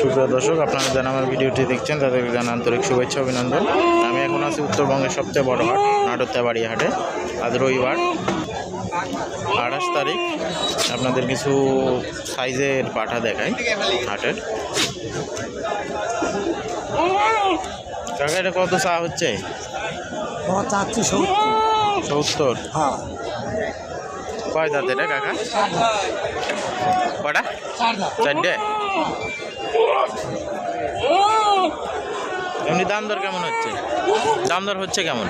সুপ্রিয় দর্শক আপনারা যারা আমার ভিডিওটি দেখছেন তাদেরকে জানান আন্তরিক শুভেচ্ছা অভিনন্দন। আমি এখন আছি উত্তরবঙ্গের সবচেয়ে বড় হাট নাটত্যাবাড়ি হাটে আজ রবিবার আঠাশ তারিখ। আপনাদের কিছু সাইজের পাঠা দেখাই হাটের। কাকা এটা কত চা হচ্ছে? সত্তর। হ্যাঁ। কয় দাঁত এটা কাকা? কটা? চারটে? এমনি দাম দর কেমন হচ্ছে? দাম দর হচ্ছে কেমন?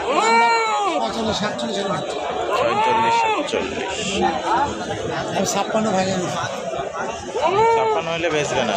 পঁয়তাল্লিশ সাতচল্লিশ। এরকম হচ্ছে। ছয়চল্লিশ সাতচল্লিশ আমি ছাপ্পান্ন ভাগে ছাপ্পান্ন হলে বেচবে। না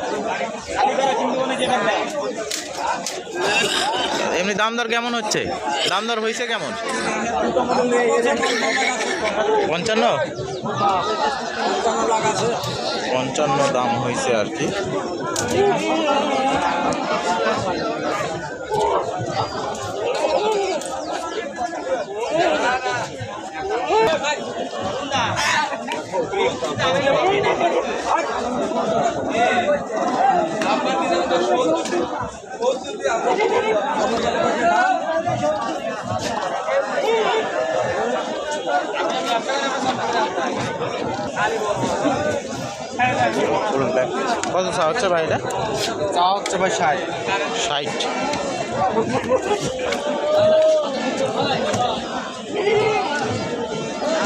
এমনি দাম দর কেমন হচ্ছে? দাম দর হয়েছে কেমন? পঞ্চান্ন? পঞ্চান্ন দাম হয়েছে আর কি। বলুন। কত চা হচ্ছে ভাই এটা চা হচ্ছে ভাই ষাট ষাট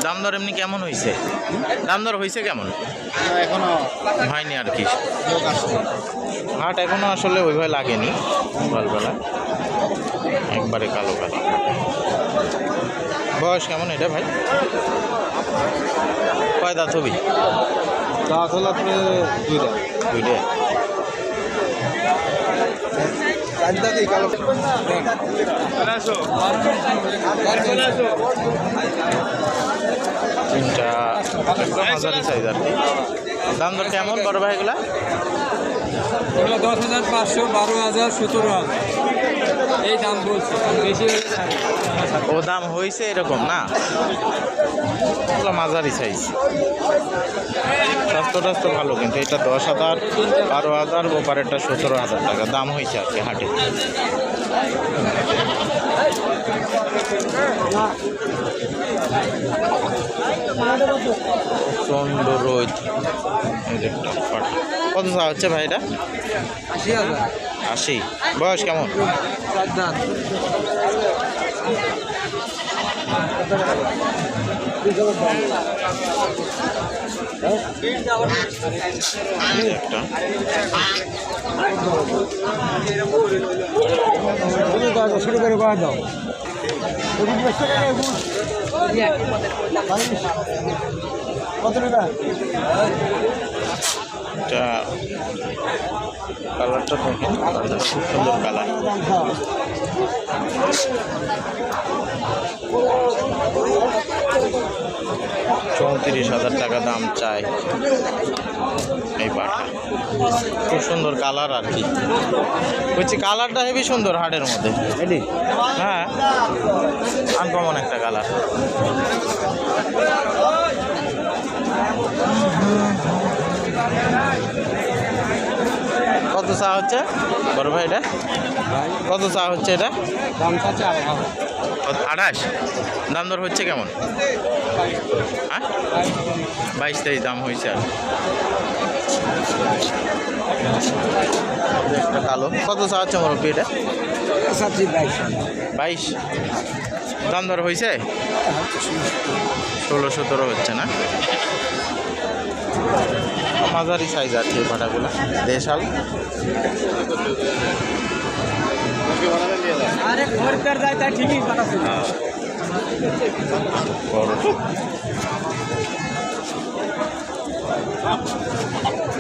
দাম দর এমনি কেমন হয়েছে দাম দর হয়েছে কেমন এখনও হয়নি আর কি। হাট এখনও আসলে ওইভাবে লাগেনি সকালবেলা। একবারে কালো কালো। বয়স কেমন এটা ভাই? কয় দাঁত হবি? দাঁত হলো আপনি দুইটা। দুইটা। কালো তিনটা একদম হাজারি সাইজ আর কি। দাম দর কেমন বড় ভাইগুলা এগুলো? দশ হাজার পাঁচশো বারো হাজার সতেরো হাজার। এই দাম বলছে বেশি ও দাম হয়েছে এরকম না? মাঝারি সাইজ স্বাস্থ্য টাস্থ্য ভালো কিন্তু এটা দশ হাজার বারো হাজার ওপারেরটা সতেরো হাজার টাকা। দাম হয়েছে আর কি হাটে। প্রচণ্ড রোদ। কত চা হচ্ছে ভাই এটা? আশি। বয়স কেমন? চার দাম এই একটা টাকা এটা কালারটা দেখেন কালারটা খুব সুন্দর কালার। চৌত্রিশ হাজার টাকা দাম চাই এই পাঠা খুব সুন্দর কালার আর কি। বলছি কালারটা হেবি সুন্দর হাটের মধ্যে। হ্যাঁ আনকমন একটা কালার। কত চা হচ্ছে? বড় ভাই এটা? কত চা হচ্ছে এটা? দাম চাচ্ছে আঠাশ? দাম দর হচ্ছে কেমন? হ্যাঁ? বাইশ তেইশ দাম হয়েছে আর। একটা কালো। কত চা হচ্ছে মুরব্বী এটা? বাইশ। দাম দর হয়েছে? ষোলো সতেরো হচ্ছে না? মাঝারি সাইজ আর কি ফাটাগুলো দেশাল? খরিদ্দার যায় তাই ঠিকই পাঠাচ্ছে দাম